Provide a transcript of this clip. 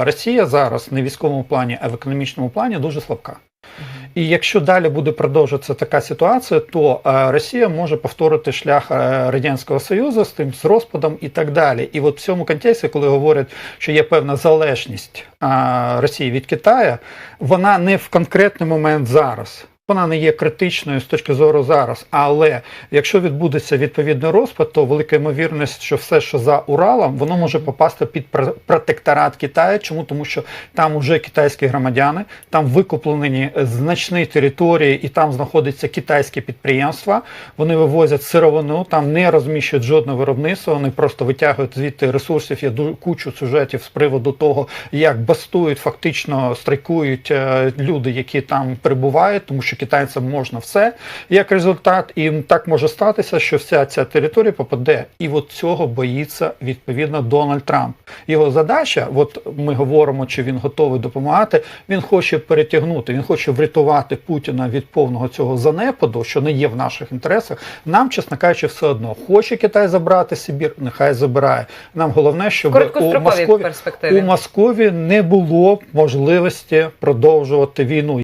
Росія зараз не в військовому плані, а в економічному плані дуже слабка. І якщо далі буде продовжуватися така ситуація, то е, Росія може повторити шлях е, Радянського Союзу з тим з розпадом і так далі. І от в цьому контексті, коли говорять, що є певна залежність е, Росії від Китаю, вона не в конкретний момент зараз. Вона не є критичною з точки зору зараз, але якщо відбудеться відповідний розпад, то велика ймовірність, що все, що за Уралом, воно може попасти під протекторат Китаю. Чому? Тому що там вже китайські громадяни, там викуплені значні території, і там знаходяться китайські підприємства. Вони вивозять сировину, там не розміщують жодне виробництво. Вони просто витягують звідти ресурсів. Є ду- кучу сюжетів з приводу того, як бастують, фактично страйкують е, люди, які там перебувають, тому що китайцям можна все. Як результат, і так може статися, що вся ця територія попаде. І от цього боїться відповідно Дональд Трамп. Його задача, от ми говоримо, чи він готовий допомагати. Він хоче перетягнути, він хоче врятувати Путіна від повного цього занепаду, що не є в наших інтересах. Нам, чесно кажучи, все одно хоче Китай забрати Сибір, нехай забирає. Нам головне, щоб у Москві, у Москві не було можливості продовжувати війну.